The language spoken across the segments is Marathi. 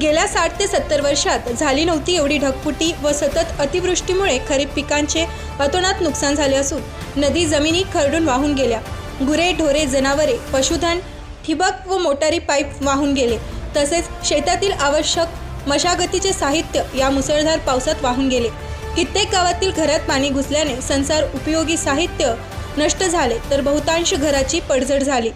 गेल्या साठ ते सत्तर वर्षात झाली नव्हती एवढी ढगफुटी व सतत अतिवृष्टीमुळे खरीप पिकांचे अतोनात नुकसान झाले असून नदी जमिनी खरडून वाहून गेल्या. गुरे ढोरे जनावरे पशुधन ठिबक व मोटारी पाईप वाहून गेले. तसेच शेतातील आवश्यक मशागतीचे साहित्य या मुसळधार पावसात वाहून गेले. कित्येक गावातील घरात पाणी घुसल्याने संसार उपयोगी साहित्य नष्ट झाले तर बहुतांश घराची पडझड झाली.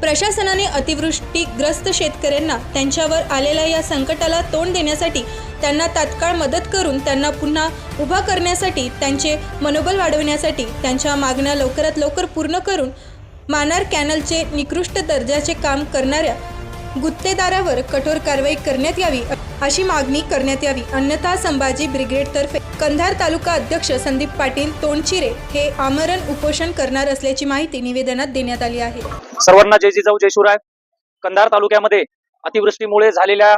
प्रशासनाने अतिवृष्टीग्रस्त शेतकऱ्यांना त्यांच्यावर आलेल्या या संकटाला तोंड देण्यासाठी त्यांना तात्काळ मदत करून त्यांना पुन्हा उभा करण्यासाठी त्यांचे मनोबल वाढवण्यासाठी त्यांच्या मागण्या लवकरात लवकर पूर्ण करून मानार कॅनलचे निकृष्ट दर्जाचे काम करणाऱ्या गुत्तेदारावर कठोर कारवाई करण्यात यावी अशी मागणी करण्यात यावी. अन्यथा संभाजी ब्रिगेडतर्फे कंधार तालुका अध्यक्ष संदीप पाटील तोंडचिरे हे आमरण उपोषण करणार असल्याची माहिती निवेदनात देण्यात आली आहे. सर्वांना जय जिजाऊ जय शिवराय. कंधार तालुक्यामध्ये अतिवृष्टीमुळे झालेल्या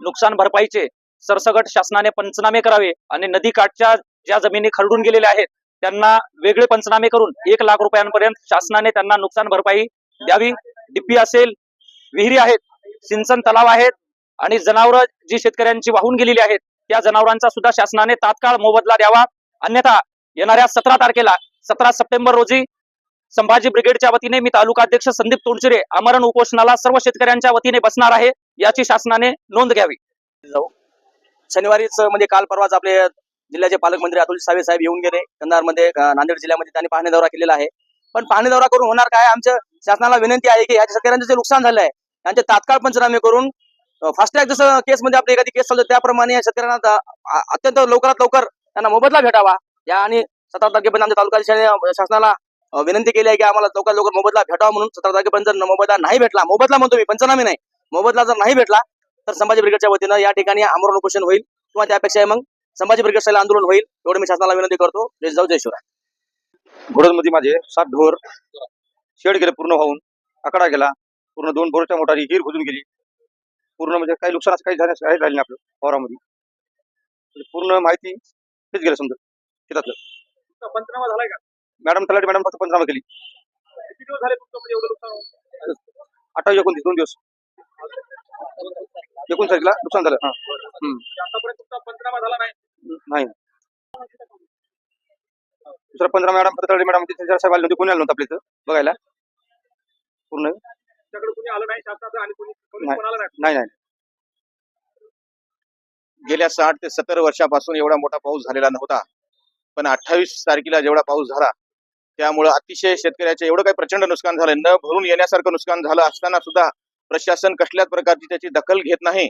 नुकसान भरपाईचे सरसगट शासनाने पंचनामे करावे आणि नदीकाठच्या ज्या जमिनी खरडून गेलेल्या आहेत त्यांना वेगळे पंचनामे करून एक लाख रुपयांपर्यंत शासनाने त्यांना नुकसान भरपाई द्यावी. डिप्पी असेल विहिरी आहेत सिंचन तलाव आहेत आणि जनावरं जी शेतकऱ्यांची वाहून गेलेली आहेत त्या जनावरांचा सुद्धा शासनाने तात्काळ मोबदला द्यावा. अन्यथा येणाऱ्या सतरा तारखेला सतरा सप्टेंबर रोजी संभाजी ब्रिगेडच्या वतीने मी तालुका अध्यक्ष संदीप तोंडचिरे आमरण उपोषणाला सर्व शेतकऱ्यांच्या वतीने बसणार आहे याची शासनाने नोंद घ्यावी. जाऊ. शनिवारीच म्हणजे काल परवाच आपले जिल्ह्याचे पालकमंत्री अतुल सावे साहेब येऊन गेले. कंधारमध्ये नांदेड जिल्ह्यामध्ये त्यांनी पाहणी दौरा केलेला आहे. पण पाहणी दौरा करून होणार काय? आमच्या शासनाला विनंती आहे की या शेतकऱ्यांचं जे नुकसान झालं आहे त्यांचे तात्काळ पंचनामे करून फास्टॅग जसं केसमध्ये आपली एखादी केस चालतो त्याप्रमाणे शेतकऱ्यांना अत्यंत लवकरात लवकर त्यांना मोबदला भेटावा. या आणि सतरा तारखेपर्यंत आमच्या तालुका शासनाला विनंती केली आहे की आम्हाला लवकरात लवकर मोबदला भेटावा म्हणून सतरा तारखेपर्यंत मोबदला नाही भेटला मोबदला म्हणतो मी पंचनामे नाही मोबदला जर नाही भेटला तर संभाजी ब्रिगेडच्या वतीनं या ठिकाणी आमरण उपोषण होईल किंवा त्यापेक्षा मग संभाजी ब्रिगेड स्टाईल आंदोलन होईल एवढं मी शासनाला विनंती करतो. जय जाऊ जय शिवराय. घोडदमध्ये माझे सात ढोर शेड गेले पूर्ण होऊन आकडा गेला. पूर्ण दोन बोरच्या मोटारी हिर घुजून गेली. पूर्ण म्हणजे काही नुकसान असं काही झालं काही झालं नाही आपलं वावरामध्ये. म्हणजे पूर्ण माहिती हेच गेलं समजा शेतातलं. पंचनामा झालाय का? मॅडम तलाठी मॅडम फक्त पंचनामा केली. किती दिवस झाले तुमचं म्हणजे एवढं नुकसान अठ्ठावीस एकोणतीस दोन दिवस. एकोणीस तारखेला नुकसान झालं हा. आतापर्यंत तुमचा पंचनामा झाला नाही? नाही. दुसरा पंधरा मॅडम तलाठी मॅडम तिथे साहेब आले नव्हते कोणी आलं नव्हतं आपल्या इथं बघायला. पूर्ण. कुणी आलं नाही शासनाचं आणि कोणी. कोणाला नाही. नाही नाही. गेल्या साठ ते सत्तर वर्षापासून एवढा मोठा पाऊस झालेला नव्हता. पण अठ्ठावीस तारखेला जेवढा पाऊस झाला त्यामुळं अतिशय शेतकऱ्याचे एवढं काही प्रचंड नुकसान झालं. न भरून येण्यासारखं नुकसान झालं असताना सुद्धा प्रशासन कसल्याच प्रकारची त्याची दखल घेत नाही.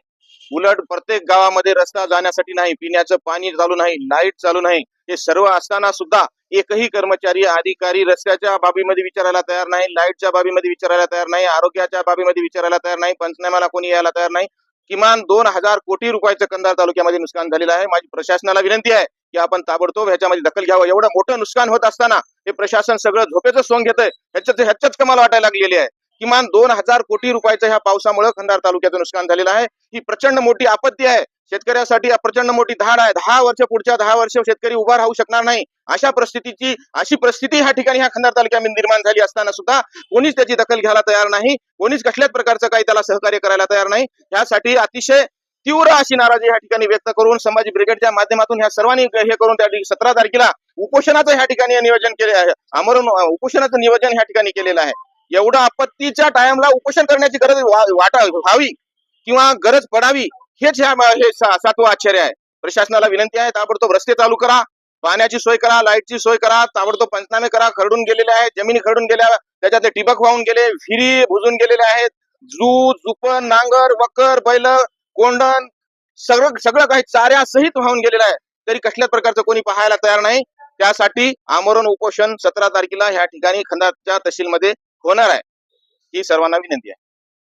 उलट प्रत्येक गावामध्ये रस्ता जाण्यासाठी नाही पिण्याचं पाणी चालू नाही लाइट चालू नाही हे सर्व असताना सुद्धा एकही कर्मचारी अधिकारी रस्त्याच्या बाबीमध्ये विचारायला तयार नाही लाईटच्या बाबीमध्ये विचारायला तयार नाही आरोग्याच्या बाबीमध्ये विचारायला तयार नाही पंचनाम्याला कोणी यायला तयार नाही. किमान दोन हजार कोटी रुपयाचं कंधार तालुक्यामध्ये नुकसान झालेलं आहे. माझी प्रशासनाला विनंती आहे की आपण ताबडतोब ह्याच्यामध्ये दखल घ्यावं. एवढं मोठं नुकसान होत असताना हे प्रशासन सगळं झोपेचं सोंग घेतंय. ह्याच्यात ह्याच्याच कमाल वाटायला लागलेली आहे. किमान दोन हजार कोटी रुपयाचं ह्या पावसामुळे खंडार तालुक्याचं नुकसान झालेलं आहे. ही प्रचंड मोठी आपत्ती आहे. शेतकऱ्यासाठी प्रचंड मोठी धाड आहे. दहा वर्ष पुढच्या दहा वर्ष शेतकरी उभा राहू शकणार नाही. अशा परिस्थितीची अशी परिस्थिती ह्या ठिकाणी ह्या खंडार तालुक्यामध्ये निर्माण झाली असताना सुद्धा कोणीच त्याची दखल घ्यायला तयार नाही. कोणीच कसल्याच प्रकारचं काही त्याला सहकार्य करायला तयार नाही. यासाठी अतिशय तीव्र अशी नाराजी या ठिकाणी व्यक्त करून संभाजी ब्रिगेडच्या माध्यमातून ह्या सर्वांनी हे करून त्या ठिकाणी सतरा तारखेला उपोषणाचं ह्या ठिकाणी नियोजन केले आहे. आमरण उपोषणाचं नियोजन ह्या ठिकाणी केलेलं आहे. एवढं आपत्तीच्या टाइमला उपोषण करण्याची गरज वाटा व्हावी किंवा गरज पडावी हेच हे सातवं आश्चर्य आहे. प्रशासनाला विनंती आहे ताबडतोब रस्ते चालू करा पाण्याची सोय करा लाईटची सोय करा ताबडतोब पंचनामे करा खरडून गेलेले आहेत जमिनी खरडून गेल्या त्याच्यात टिबक वाहून गेले विहिरी भुजून गेलेले आहेत जू जुपन नांगर वकर बैल कोंडण सगळं सगळं काही चाऱ्यासहित वाहून गेलेलं आहे. तरी कसल्याच प्रकारचं कोणी पाहायला तयार नाही. त्यासाठी आमरण उपोषण सतरा तारखेला ह्या ठिकाणी खंडाच्या तहसीलमध्ये होणार आहे. ही सर्वांना विनंती आहे.